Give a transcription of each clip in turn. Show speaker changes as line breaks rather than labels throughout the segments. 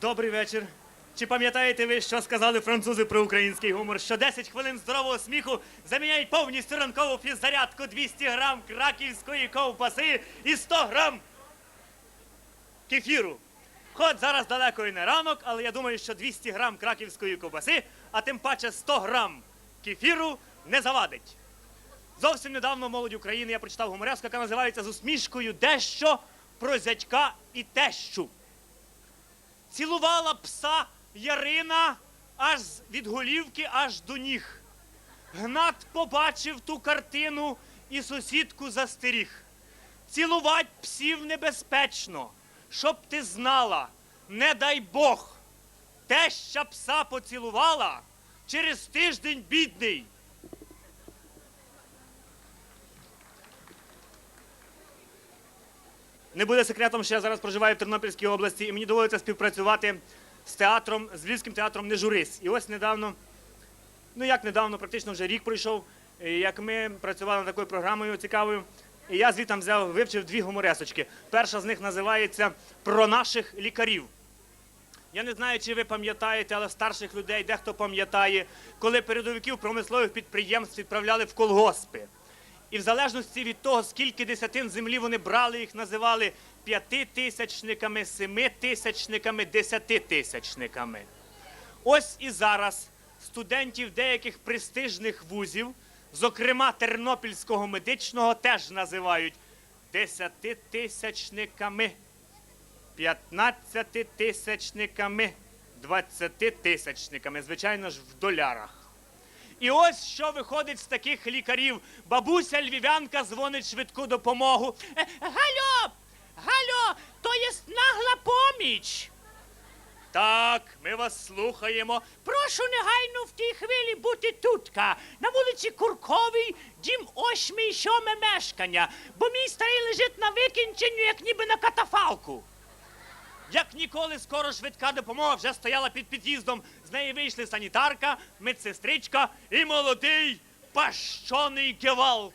Добрий вечір. Чи пам'ятаєте ви, що сказали французи про український гумор? Що 10 хвилин здорового сміху заміняють повністю ранкову фіззарядку 200 грам краківської ковбаси і 100 грам кефіру. Хоч зараз далеко і не ранок, але я думаю, що 200 грам краківської ковбаси, а тим паче 100 грам кефіру не завадить. Зовсім недавно в молоді України я прочитав гумореску, яка називається з усмішкою дещо про зятька і тещу. Цілувала пса Ярина аж від голівки аж до ніг. Гнат побачив ту картину і сусідку застеріг. Цілувать псів небезпечно, щоб ти знала, не дай Бог. Теща пса поцілувала через тиждень бідний. Не буде секретом, що я зараз проживаю в Тернопільській області, і мені доводиться співпрацювати з театром, з Львівським театром Не журись. І ось недавно, ну як недавно, практично вже рік пройшов, е, як ми працювали над такою програмою цікавою. І я звідти взяв, вивчив дві гуморесочки. Перша з них називається Про наших лікарів. Я не знаю, чи ви пам'ятаєте, але старших людей дехто пам'ятає, коли передовиків промислових підприємств відправляли в колгоспи. І в залежності від того, скільки десятин землі вони брали, їх називали п'ятитисячниками, семитисячниками, десятитисячниками. Ось і зараз студентів деяких престижних вузів, зокрема Тернопільського медичного, теж називають десятитисячниками, п'ятнадцятитисячниками, двадцятитисячниками, звичайно ж, в долярах. І ось що виходить з таких лікарів. Бабуся львів'янка дзвонить швидку допомогу. «Е, Галю! Галю, то є нагла поміч. Так, ми вас слухаємо. Прошу негайно в тій хвилі бути тутка. На вулиці Курковій, дім осьмий, сьоме мешкання, бо мій старий лежить на викінченню, як ніби на катафалку. Як ніколи, скоро швидка допомога вже стояла під під'їздом. З неї вийшли санітарка, медсестричка і молодий пащоний гевалт.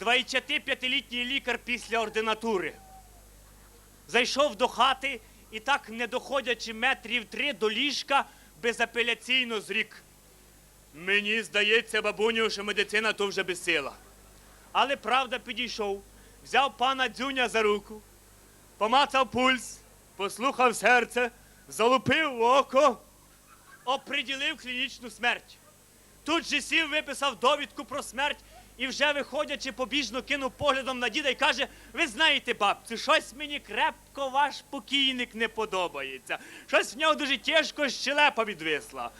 25-літній лікар після ординатури. Зайшов до хати і так, не доходячи метрів три до ліжка, безапеляційно зрік. Мені здається, бабуню, що медицина то вже безсила. Але правда підійшов, взяв пана дзюня за руку, помацав пульс, послухав серце, залупив око, оприділив клінічну смерть. Тут же сів, виписав довідку про смерть і вже виходячи побіжно кинув поглядом на діда і каже: Ви знаєте, бабцю, щось мені крепко ваш покійник не подобається. Щось в нього дуже тяжко щелепа відвисла.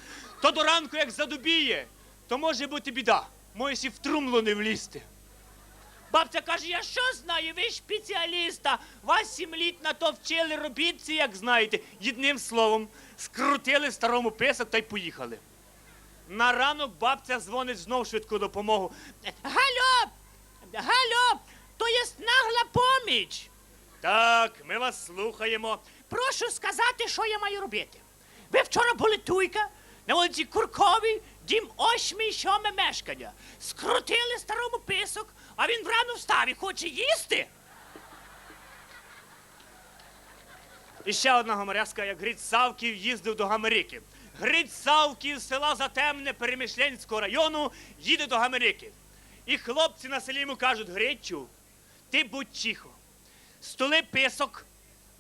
То до ранку, як задубіє, то може бути біда. Можеш в трумло не влізти. Бабця каже, я що знаю, ви ж спеціаліста. Вас сім літ на то вчили, робіть це, як знаєте. Єдним словом, скрутили старому писок та й поїхали. На ранок бабця дзвонить знов швидку допомогу. Галю! Галю! То є нагла поміч. Так, ми вас слухаємо. Прошу сказати, що я маю робити. Ви вчора були туйка на вулиці Курковій, дім осьмий сьоме мешкання. Скрутили старому писок, а він врано встав і хоче їсти. І ще одна гоморязка, як Гриць Савків їздив до Гамерики. Гриць Савків з села Затемне Перемишленського району їде до Гамерики. І хлопці на селі йому кажуть: Грицю, ти будь тихо. Столи писок,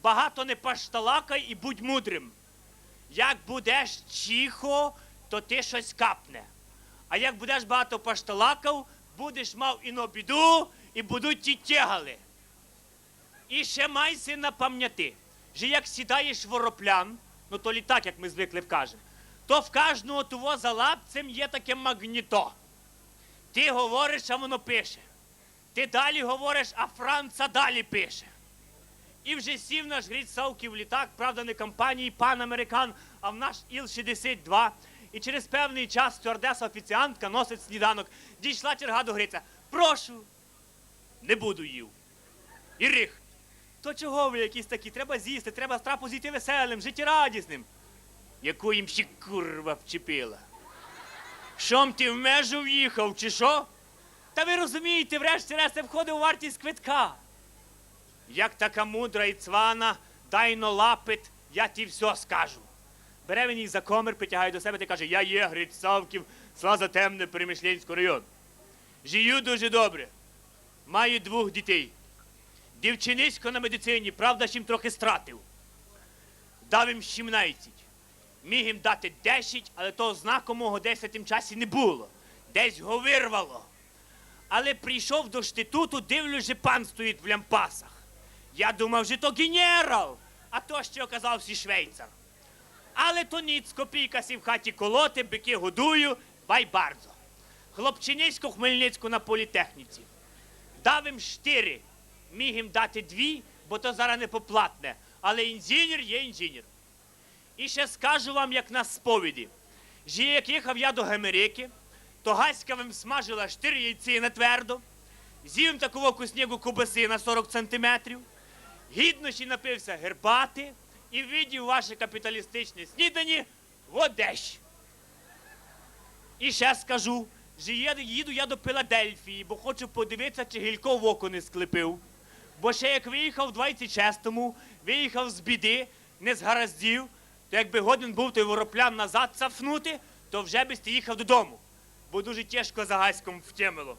багато не пашталакай і будь мудрим. Як будеш тихо, то ти щось капне. А як будеш багато пашталакав, будеш мав і на біду, і будуть ті тягали. І ще майся на пам'яти, що як сідаєш в ороплян, ну то літак, як ми звикли вкажемо, то в кожного того за лапцем є таке магніто. Ти говориш, а воно пише. Ти далі говориш, а Франца далі пише. І вже сів наш Гріць Савків літак, правда, не компанії пан Американ, а в наш Іл-62. І через певний час стюардеса офіціантка носить сніданок. Дійшла черга до Гриця. Прошу, не буду їв. І рих. То чого ви якісь такі? Треба з'їсти, треба з трапу зійти веселим, життєрадісним. Яку їм ще курва вчепила? Шом ти в межу в'їхав, чи що? Та ви розумієте, врешті-решт це входить у вартість квитка. Як така мудра і цвана, дайно лапить, я ті все скажу. Бере мені за комір, притягає до себе та каже, я є Гриць Савків, Слаза Темне, Перемишлянського району. Жию дуже добре. Маю двох дітей. Дівчинисько на медицині, правда, ж їм трохи стратив. Дав їм 17. Міг їм дати 10, але того знаку мого десь в тім часі не було. Десь го вирвало. Але прийшов до штитуту, дивлюсь, пан стоїть в лямпасах. Я думав, що то генерал, а то ще оказався швейцар. Але то ніц, копійка сі в хаті колоти, бики годую, бай бардзо. Хлопчинисько Хмельницьку на політехніці. Дав їм штири, міг їм дати дві, бо то зараз не поплатне. Але інженер є інженер. І ще скажу вам, як на сповіді. Жі, як їхав я до Гамерики, то Гаська вам смажила штири яйці на твердо, з'їв такого куснігу кубаси на 40 сантиметрів, гідно ще напився гербати і видів ваше капіталістичне снідані в Одещі. І ще скажу, що їду, я до Філадельфії, бо хочу подивитися, чи гілько в око не склепив. Бо ще як виїхав в 26-му, виїхав з біди, не з гараздів, то якби годен був той вороплян назад цафнути, то вже би ти їхав додому, бо дуже тяжко за гаськом втемило.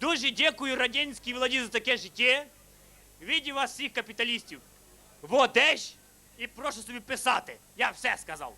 Дуже дякую радянській владі за таке життя. Відів вас всіх капіталістів. В Одещ і прошу собі писати. Я все сказав.